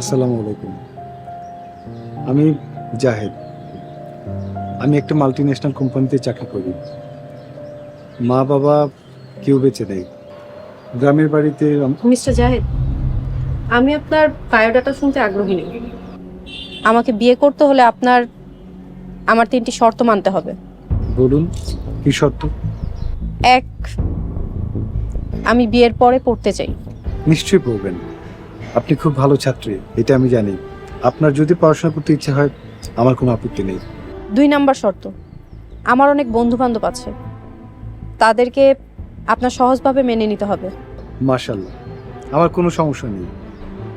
আসসালামু আলাইকুম। আমি জাহেদ। আমি একটা মাল্টি ন্যাশনাল কোম্পানিতে চাকরি করি। মা বাবা কেউ বেঁচে নেই। গ্রামের বাড়িতে মিস্টার জাহেদ আমি আপনার বায়োডাটা শুনতে আগ্রহী নেই। আমাকে বিয়ে করতে হলে আপনার আমার তিনটি শর্ত মানতে হবে। বলুন কি শর্ত? এক আমি বিয়ের পরে পড়তে চাই। নিশ্চয়ই পড়বেন। আপনি খুব ভালো ছাত্রী এটা আমি জানি। আপনার যদি পড়াশোনা করতে ইচ্ছে হয় আমার কোনো আপত্তি নেই। দুই নাম্বার শর্ত। আমার অনেক বন্ধু বান্ধব আছে। তাদেরকে আপনার সহজভাবে মেনে নিতে হবে। মাশাল্লাহ আমার কোনো সমস্যা নেই।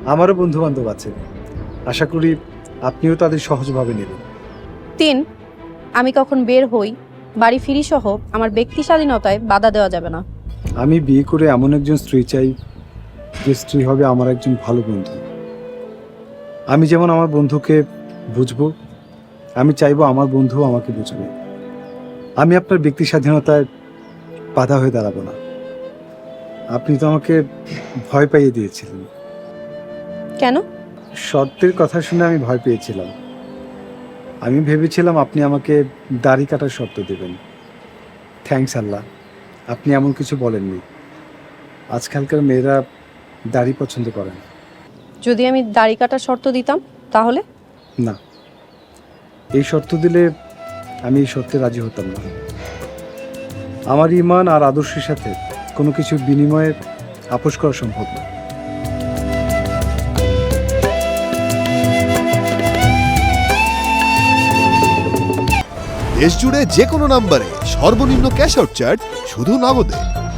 আমারও বন্ধু বান্ধব আছে। আশা করি আপনিও তাদের সহজভাবে নেবেন। তিন আমি কখন বের হই বাড়ি ফিরি সহ আমার ব্যক্তি স্বাধীনতায় বাধা দেওয়া যাবে না। আমি বিয়ে করে এমন একজন স্ত্রী চাই যে স্ত্রী হবে আমার একজন ভালো বন্ধু। আমি যেমন আমার বন্ধুকে বুঝব আমি চাইব আমার বন্ধু আমাকে বুঝবে। আমি আপনার ব্যক্তি স্বাধীনতায় বাধা হয়ে দাঁড়াবো না। আপনি তো আমাকে ভয় পাইয়ে দিয়েছিলেন। কেন? শর্তের কথা শুনে আমি ভয় পেয়েছিলাম। আমি ভেবেছিলাম আপনি আমাকে দাড়ি কাটার শর্ত দেবেন। থ্যাংকস আল্লাহ আপনি এমন কিছু বলেননি। আজকালকার মেয়েরা দাড়ি পছন্দ করেন। যদি আমি দাড়ি কাটার শর্ত দিতাম তাহলে? না। এই শর্ত দিলে আমি এই শর্তে রাজি হতাম না। আমার ইমান আর আদর্শের সাথে কোনো কিছু বিনিময়ে আপোষ করা সম্ভব না। দেশ জুড়ে যে কোনো নাম্বারে সর্বনিম্ন ক্যাশ আউট চার্জ শুধু নগদে।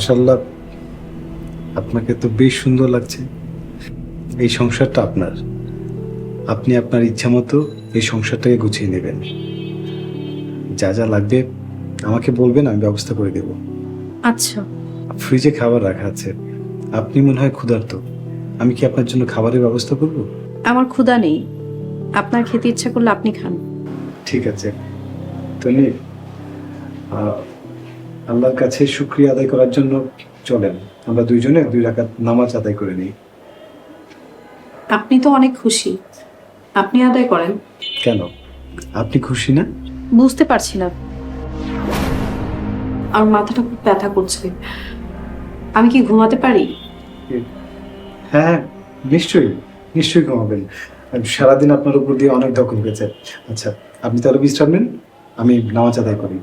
মাশাল্লাহ আপনাকে তো বেশ সুন্দর লাগছে। এই সংসারটা আপনার। আপনি আপনার ইচ্ছা মতো এই সংসারটাকে গুছিয়ে নেবেন। যা যা লাগবে আমাকে বলবেন আমি ব্যবস্থা করে দেব। আচ্ছা। ফ্রিজে খাবার রাখা আছে। আপনি মনে হয় ক্ষুধার্ত। আমি কি আপনার জন্য খাবারের ব্যবস্থা করব? আমার ক্ষুধা নেই। আপনার খেতে ইচ্ছা করলে আপনি খান। ঠিক আছে। আহ, আল্লাহর কাছে শুক্রিয়া আদায় করার জন্য চলেন। আমরা দুইজনে দুই রাকাত নামাজ আদায় করে নিই। আপনি তো অনেক খুশি। আপনি আদায় করেন। কেন? আপনি খুশি না? বুঝতে পারছি না। আমার মাথাটা খুব ব্যথা করছে। আমি কি ঘুমাতে পারি? হ্যাঁ নিশ্চয়ই নিশ্চয়ই ঘুমাবেন। সারাদিন আপনার উপর দিয়ে অনেক দখল গেছে আচ্ছা আপনি তাহলে বিশ্রাম নেন। আমি নামাজ আদায় করি।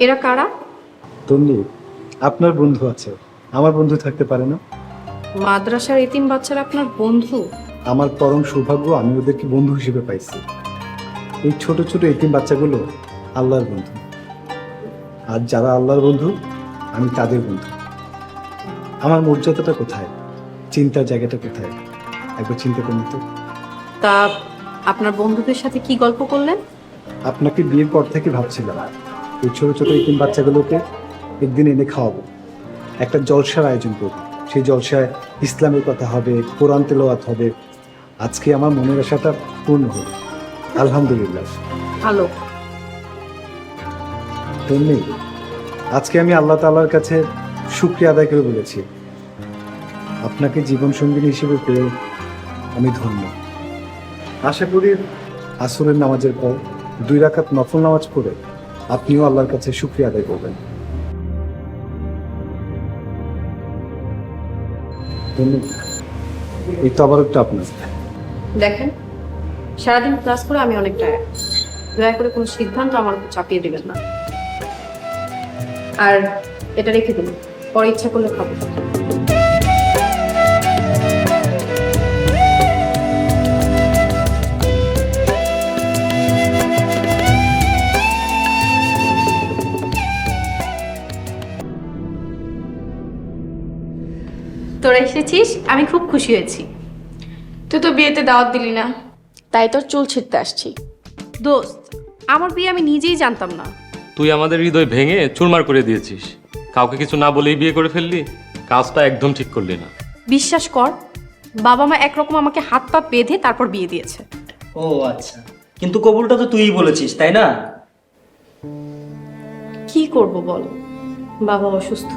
এরা কারা? তন্নি আপনার বন্ধু আছে। আমার বন্ধু থাকতে পারে না। মাদ্রাসার এতিম বাচ্চারা আপনার বন্ধু? আমার পরম সৌভাগ্য আমি ওদেরকে বন্ধু হিসেবে পাইছি। এই ছোট ছোট এতিম বাচ্চাগুলো আল্লাহর বন্ধু। আর যারা আল্লাহর বন্ধু আমি তাদের বন্ধু। আমার মর্যাদাটা কোথায়? চিন্তার জায়গাটা কোথায়? একবার চিন্তা করুন তো। তা আপনার বন্ধুদের সাথে কি গল্প করলেন? আপনাকে বিয়ের পর থেকে ভাবছিলাম। এই ছোটো ছোট এতিম বাচ্চাগুলোকে একদিন এনে খাওয়াবো। একটা জলসার আয়োজন করব। সেই জলসায় ইসলামের কথা হবে কোরআন তেলাওয়াত হবে। আজকে আমার মনের আশাটা পূর্ণ হলো। আলহামদুলিল্লাহ। ভালো। তেমনি আজকে আমি আল্লাহ তাআলার কাছে শুক্রিয়া আদায় করে বলেছি। আপনাকে জীবন সঙ্গিনী হিসেবে পেয়ে আমি ধন্য। আশা করি আসরের নামাজের পর দুই রাকাত নফল নামাজ পড়ে আপনিও আল্লাহর কাছে শুক্রিয়া আদায় করবেন। এই তো আবার একটা আপনার। দেখেন, সারাদিন ক্লাস করে আমি অনেক টায়ার্ড দয়া করে কোনো সিদ্ধান্ত আমার উপর চাপিয়ে দেবেন না। আর এটা রেখে দিন, পরে ইচ্ছা করলে খাব। এসেছিস আমি খুব খুশি হয়েছি। তুই তো বিয়েতে দাওয়াত দিলি না। তাই তোর চুল ছিঁড়তে আসছি। দোস্ত আমার বিয়ে আমি নিজেই জানতাম না। তুই আমাদের হৃদয় ভেঙে চুরমার করে দিয়েছিস। কাউকে কিছু না বলেই বিয়ে করে ফেললি কাজটা একদম ঠিক করলি না। বিশ্বাস কর বাবা মা একরকম আমাকে হাত পা বেঁধে তারপর বিয়ে দিয়েছে। ও আচ্ছা কিন্তু কবুলটা তো তুইই বলেছিস তাই না? কি করব বল বাবা অসুস্থ।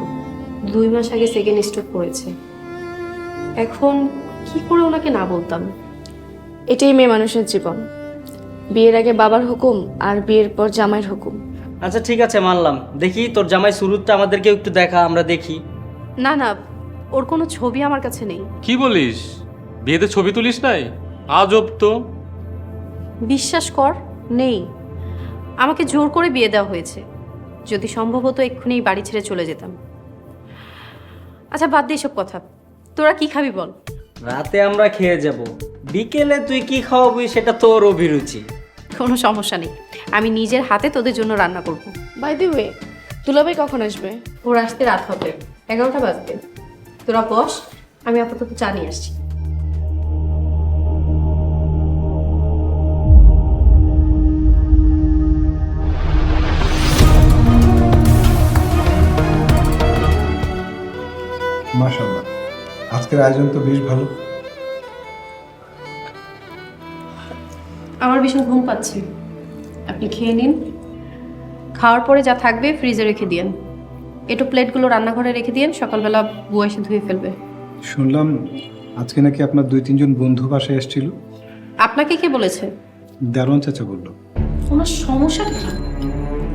দুই মাস আগে সেকেন্ড স্ট্রোক করেছে। এখন কি করে ওনাকে না বলতাম? এটাই মেয়ে মানুষের জীবন। বিয়ের আগে বাবার হুকুম আর বিয়ের পর জামাইয়ের হুকুম। আচ্ছা ঠিক আছে মানলাম। দেখি তোর জামাই সুরুতটা আমাদেরকেও একটু দেখা আমরা দেখি। না না ওর কোনো ছবি আমার কাছে নেই। কি বলিস? বিয়েতে ছবি তুলিস নাই? আজব তো। বিশ্বাস কর নেই। আমাকে জোর করে বিয়ে দেওয়া হয়েছে। যদি সম্ভব হতো এক্ষুনি বাড়ি ছেড়ে চলে যেতাম। আচ্ছা বাদ দিয়ে এসব কথা। তোরা কি খাবি বল? রাতে আমরা খেয়ে যাব। বিকেলে তুই কি খাওয়াবি সেটা তোর অভিরুচি। কোনো সমস্যা নেই। আমি নিজের হাতে তোদের জন্য রান্না করব। বাই দি ওয়ে দুলাভাই কখন আসবে? ওর আসতে রাত হবে। এগারোটা বাজবে। তোরা বস আমি আপাতত চা নিয়ে আসছি। মাশাল্লাহ আজকের আয়োজন তো বেশ ভালো। আমার ভীষণ ঘুম পাচ্ছে। আপনি খেয়ে নিন। খাওয়ার পরে যা থাকবে ফ্রিজে রেখে দিয়েন। একটু প্লেটগুলো রান্নাঘরে রেখে দিয়েন সকালবেলা বুয়া এসে ধুয়ে ফেলবে। শুনলাম আজকে নাকি আপনার দুই তিনজন বন্ধু বাসায় এসেছিল। আপনাকে কে বলেছে? দারোয়ান চাচা বলল। ওনার সমস্যা কি?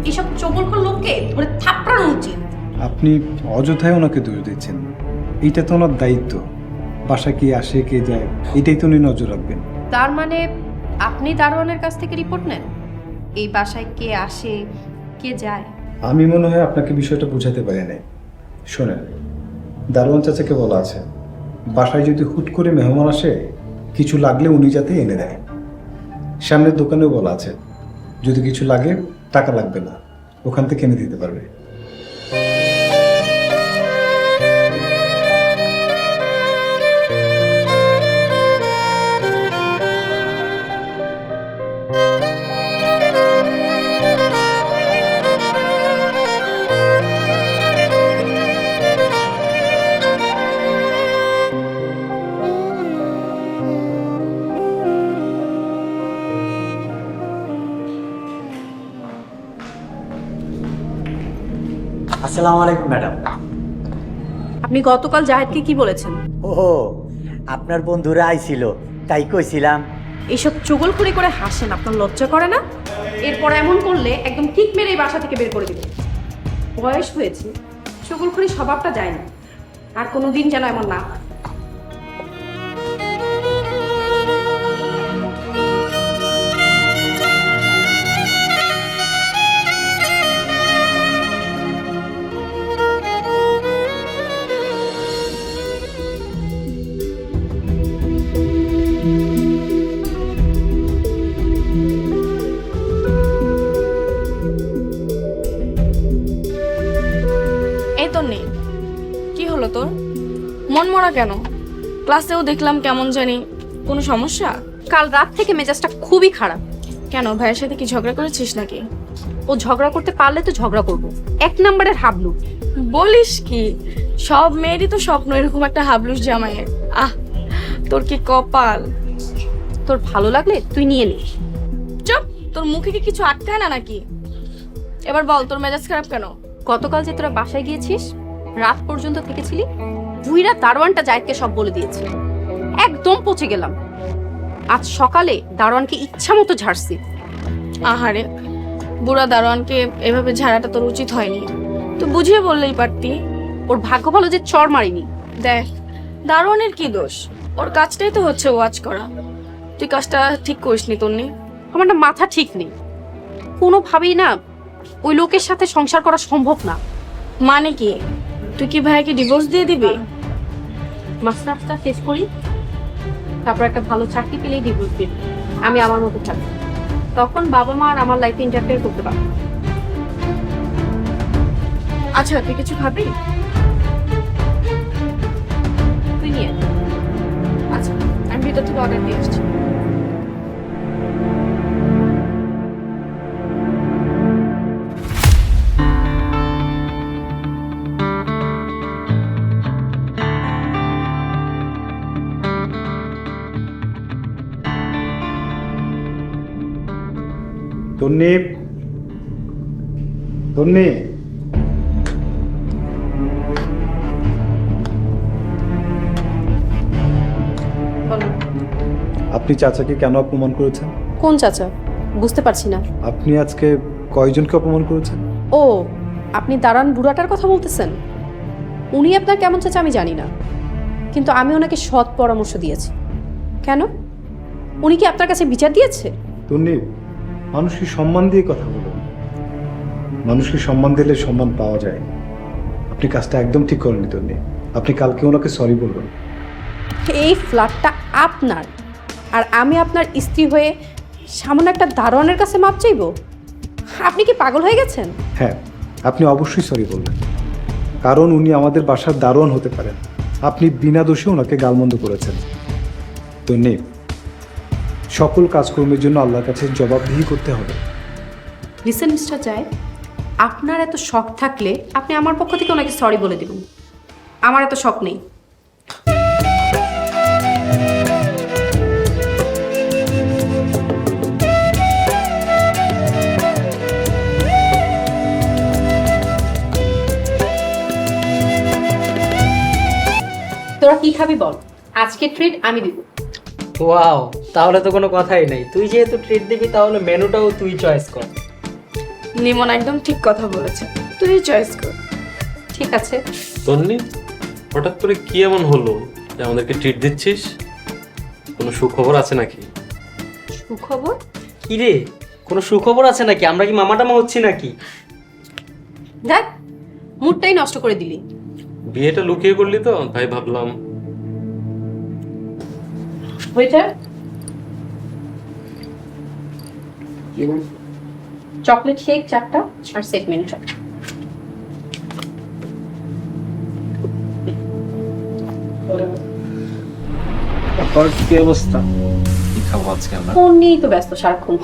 এইসব চবলকর লোককে ধরে থাপড়ানো উচিত। আপনি অযথায় ওনাকে দোষ দিচ্ছেন। এইটা তো ওনার দায়িত্ব। বাসা কে আসে কে যায় এটাই তো উনি নজর রাখবেন। তার মানে আপনি দারোয়ানের কাছ থেকে রিপোর্ট নেন? এই বাসায় কে আসে কে যায়? আমি মনে হয় আপনাকে বিষয়টা বোঝাতে পারি নাই। শোনেন দারোয়ান চাচাকে বলা আছে বাসায় যদি হুট করে মেহমান আসে কিছু লাগলে উনি যাতে এনে দেয়। সামনের দোকানেও বলা আছে যদি কিছু লাগে টাকা লাগবে না ওখান থেকে এনে দিতে পারবে। আসসালামু আলাইকুম ম্যাডাম। আপনি গতকাল জাহেদকে কি বলেছেন? ও আপনার বন্ধুরা আইছিল তাই কইছিলাম। এইসব চুগলখুরি করে হাসেন আপনার লজ্জা করে না? এরপর এমন করলে একদম ঠিক মেরে এই বাসা থেকে বের করে দিবেন বয়স হয়েছে চুগলখুরি স্বভাবটা যায় না। আর কোনো দিন যেন এমন না হয়। তোর? মন মরা কেন? ক্লাসেও দেখলাম কেমন জানি কোনো সমস্যা? কাল রাত থেকে মেজাজটা খুবই খারাপ। কেন ভাইয়ের সাথে কি ঝগড়া করেছিস নাকি? ও ঝগড়া করতে পারলে তো ঝগড়া করব। এক নম্বরের হাবলু। বলিস কি? সব মেয়েরই তো স্বপ্ন এরকম একটা হাবলুস জামাইয়ের। আহ তোর কি কপাল? তোর ভালো লাগলে তুই নিয়ে নে। চুপ! তোর মুখে কি কিছু আটকায় না নাকি? এবার বল তোর মেজাজ খারাপ কেন? গতকাল যে তোরা বাসায় গিয়েছিস রাত পর্যন্ত থেকেছিলি? বুইরা দারোয়ানটা জায়েদকে সব বলে দিয়েছে একদম পচে গেলাম। আজ সকালে দারোয়ানকে ইচ্ছা মতো ঝাড়ছি। আহারে বুড়া দারোয়ানকে এভাবে ঝাড়াটা তোর উচিত হয়নি। তুই বুঝিয়ে বললেই পারতি। ওর ভাগ্য ভালো যে চর মারিনি। দেখ দারোয়ানের কি দোষ? ওর কাজটাই তো হচ্ছে ওয়াচ করা। তুই কাজটা ঠিক করিসনি তোর নেই আমার না মাথা ঠিক নেই। কোনোভাবেই না ওই লোকের সাথে সংসার করা সম্ভব না। মানে কি? তুই কি ভাইয়াকে ডিভোর্স দিয়ে দিবি? মাস্টার্সটা শেষ করি, তারপর একটা ভালো চাকরি পেলেই ডিভোর্স দিবি। আমি আমার মতো থাকব তখন বাবা মা আর আমার লাইফে ইন্টারফেয়ার করতে পারব আচ্ছা তুই কিছু খাবি তুই নিয়ে আচ্ছা আমি ভিতর থেকে অর্ডার দিয়ে আসছি। তন্নি তন্নি আপনি চাচাকে কেন অপমান করেছেন? কোন চাচা? বুঝতে পারছি না। আপনি আজকে কয়জনকে অপমান করেছেন? ও আপনি দাঁড়ান বুড়াটার কথা বলতেছেন? উনি আপনার কেমন চাচা আমি জানি না। কিন্তু আমি ওনাকে সৎ পরামর্শ দিয়েছি। কেন? উনি কি আপনার কাছে বিচার দিয়েছে? তন্নি মানুষকে সম্মান দিয়ে কথা বলুন। মানুষকে সম্মান দিলে সম্মান পাওয়া যায়। আপনি কাজটা একদম ঠিক করেননি তন্নি আপনি কালকে ওনাকে সরি বলবেন। এই ফ্ল্যাটটা আপনার। আর আমি আপনার স্ত্রী হয়ে সামান্য একটা দারোয়ানের কাছে মাপ চাইব? আপনি কি পাগল হয়ে গেছেন? হ্যাঁ আপনি অবশ্যই সরি বলবেন। কারণ উনি আমাদের বাসার দারোয়ান হতে পারেন। আপনি বিনা দোষে ওনাকে গালমন্দ করেছেন। তো নেই সকল কাজকর্মের জন্য আল্লাহর কাছে জবাবদিহি করতে হবে। লিসেন মিস্টার জায় আপনার এত শখ থাকলে আপনি আমার পক্ষ থেকে ওনাকে সরি বলে দেবেন। আমার এত শখ নেই। তোরা কি খাবি বল? আজকে ট্রিট আমি দিব। ওয়াও তাহলে তো কোনো কথাই নাই। তুই যেহেতু ট্রিট দিবি তাহলে মেনুটাও তুই চয়েস কর। নিমন একদম ঠিক কথা বলেছে। তুই চয়েস কর। ঠিক আছে। তন্নি হঠাৎ করে কি এমন হলো যে আমাদেরকে ট্রিট দিচ্ছিস? কোনো সুখবর আছে নাকি? সুখবর? কি রে? কোনো সুখবর আছে নাকি? আমরা কি মামাটামা হচ্ছি নাকি? দেখ মুডটাই নষ্ট করে দিলি। বিয়েটা লুকিয়ে করলি তো তাই ভাবলাম ওয়েটার চকলেট শেক চারটা আর সেট মেনু চারটা কি অবস্থা? কি খাব আজকে আমরা? ফোন নিয়েই তো ব্যস্ত সারাক্ষণ।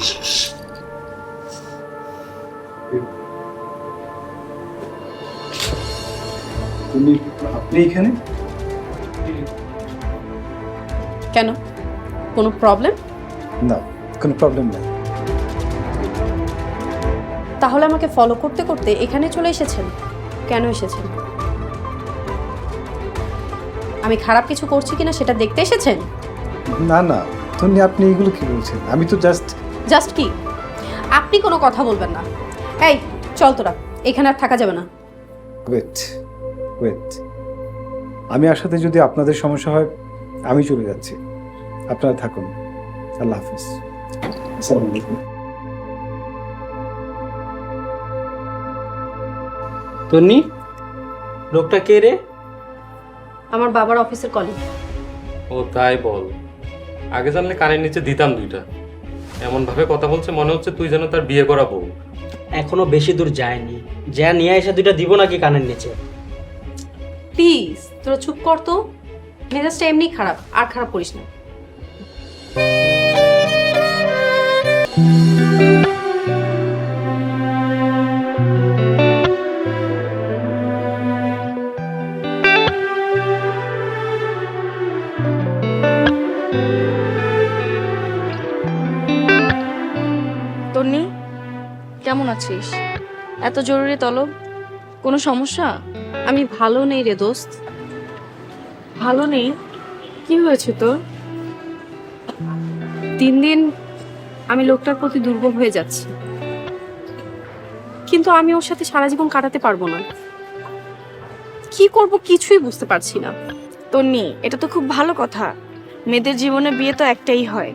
তুমি আপনি এখানে? কেন? কোনো প্রবলেম না কোনো প্রবলেম নেই। তাহলে আমাকে ফলো করতে করতে এখানে চলে এসেছেন? কেন এসেছেন? আমি খারাপ কিছু করছি কিনা সেটা দেখতে এসেছেন? না না তন্নি আপনি এগুলো কি বলছেন? আমি তো জাস্ট জাস্ট কি? আপনি কোনো কথা বলবেন না। এই চল তোরা এখানে আর থাকা যাবে না। ওয়েট ওয়েট আমি আসাতে যদি আপনাদের সমস্যা হয় আমি চলে যাচ্ছি। আপনারা থাকুন। আল্লাহ হাফিজ। আসসালামু আলাইকুম। তন্নি লোকটা কে রে? আমার বাবার অফিসের কলিগ ও তাই বল। আগে জানলে কানের নিচে দিতাম দুইটা। এমন ভাবে কথা বলছে মনে হচ্ছে তুই যেন তার বিয়ে করা বউ। এখনও বেশি দূর যায়নি। যা নিয়ে এসে দুইটা দিব নাকি কানের নিচে? প্লিজ তোরা চুপ কর তো। মেজাজটা এমনি খারাপ আর খারাপ করিস না। কেমন আছিস? এত জরুরি তলব? কোনো সমস্যা? আমি ভালো নেই রে দোস্ত। ভালো নেই? কি হয়েছে তোর? দিন দিন আমি লোকটার প্রতি দুর্বল হয়ে যাচ্ছি। কিন্তু আমি ওর সাথে সারা জীবন কাটাতে পারব না। কি করব কিছুই বুঝতে পারছি না। তন্নি এটা তো খুব ভালো কথা। মেয়েদের জীবনে বিয়ে তো একটাই হয়।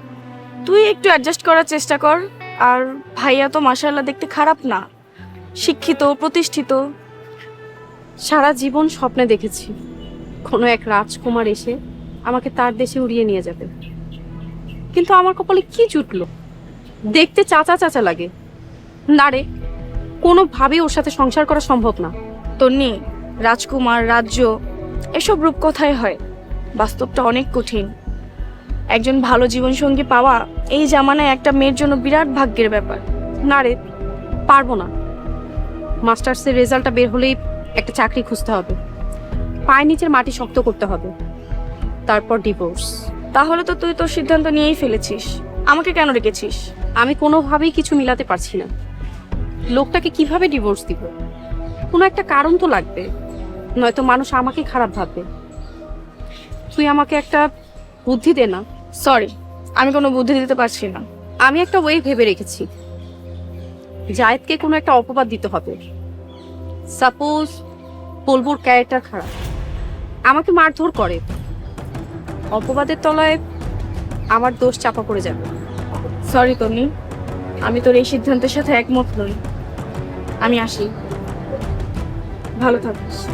তুই একটু অ্যাডজাস্ট করার চেষ্টা কর। আর ভাইয়া তো মাসাল্লাহ দেখতে খারাপ না। শিক্ষিত, প্রতিষ্ঠিত। সারা জীবন স্বপ্নে দেখেছি। কোনো এক রাজকুমার এসে আমাকে তার দেশে উড়িয়ে নিয়ে যাবে। কিন্তু আমার কপালে কি জুটলো? দেখতে চাচা চাচা লাগে। না রে, কোনোভাবেই ওর সাথে সংসার করা সম্ভব না। তন্নি, রাজকুমার, রাজ্য, এসব রূপকথায় হয়। বাস্তবটা অনেক কঠিন। একজন ভালো জীবনসঙ্গী পাওয়া এই জামানায় একটা মেয়ের জন্য বিরাট ভাগ্যের ব্যাপার। না রে, পারব না। মাস্টার্সের রেজাল্টটা বের হলেই একটা চাকরি খুঁজতে হবে। পায়ের নিচের মাটি শক্ত করতে হবে। তারপর ডিভোর্স তাহলে তো তুই তোর সিদ্ধান্ত নিয়েই ফেলেছিস। আমাকে কেন রেখেছিস? আমি কোনোভাবেই কিছু মিলাতে পারছি না। লোকটাকে কীভাবে ডিভোর্স দিব? কোনো একটা কারণ তো লাগবে। নয়তো মানুষ আমাকে খারাপ ভাববে। তুই আমাকে একটা বুদ্ধি দে না। সরি আমি কোনো বুদ্ধি দিতে পারছি না। আমি একটা ওয়ে ভেবে রেখেছি। জায়েদকে কোনো একটা অপবাদ দিতে হবে। সাপোজ বলবুর ক্যারেক্টার খারাপ। আমাকে মারধর করে। অপবাদের তলায় আমার দোষ চাপা পড়ে যাবে। সরি তন্নি আমি তোর এই সিদ্ধান্তের সাথে একমত নই। আমি আসি। ভালো থাকিস।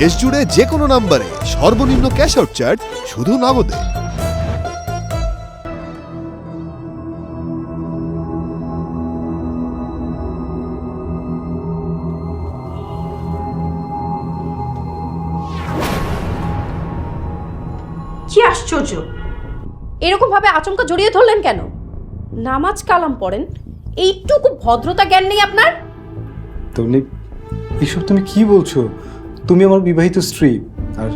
দেশ জুড়ে যে কোনো নাম্বারে সর্বনিম্ন ক্যাশ আউট চার্জ শুধু নগদে। কি আশ্চর্য! এরকম ভাবে আচমকা জড়িয়ে ধরলেন কেন? নামাজ কালাম পড়েন এইটুকু ভদ্রতা জ্ঞান নেই আপনার? তন্নি এসব তুমি কি বলছো? তুমি আমার বিবাহিত স্ত্রী আর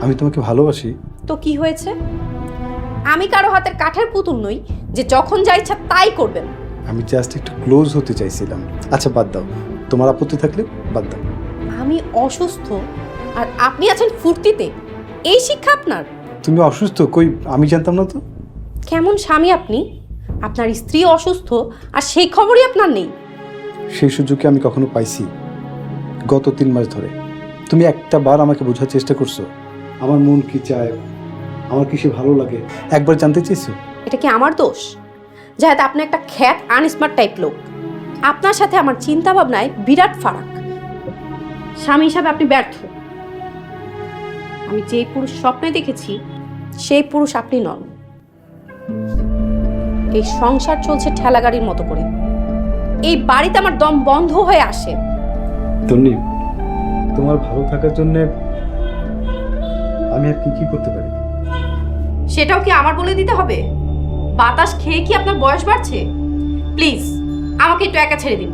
আমি তোমাকে ভালোবাসি। তো কি হয়েছে? আমি কারও হাতের কাঠের পুতুল নই যে যখন যা ইচ্ছা তাই করবেন। আমি জাস্ট একটু ক্লোজ হতে চাইছিলাম। আচ্ছা বাদ দাও। তোমার আপত্তি থাকলে বাদ দাও। আমি অসুস্থ আর আপনি আছেন ফুর্তিতে। এই শিক্ষা আপনার। তুমি অসুস্থ? কই আমি জানতাম না তো। কেমন স্বামী আপনি? আপনার স্ত্রী অসুস্থ আর সেই খবরই আপনার নেই। সেই সুযোগকে আমি কখনো পাইছি। গত তিন মাস ধরে। তুমি একটা বার আমাকে বোঝার চেষ্টা করছ। আমার মন কি চায়? আমার কিসে ভালো লাগে? একবার জানতে চেয়েছো এটা কি আমার দোষ? যাতে আপনি একটা খ্যাত আনস্মার্ট টাইপ লোক। আপনার সাথে আমার চিন্তা ভাবনায় বিরাট ফারাক। স্বামী হিসাবে আপনি ব্যর্থ। আমি যেই পুরুষ স্বপ্নে দেখেছি সেই পুরুষ আপনি নন। এই সংসার চলছে ঠেলাগাড়ির মতো করে। এই বাড়িতে আমার দম বন্ধ হয়ে আসে। তন্নি তোমার ভালো থাকার জন্য আমি আর কি কি করতে পারি? সেটাও কি আমার বলে দিতে হবে? বাতাস খেয়ে কি আপনার বয়স বাড়ছে? প্লিজ, আমাকে একটু একা ছেড়ে দিন।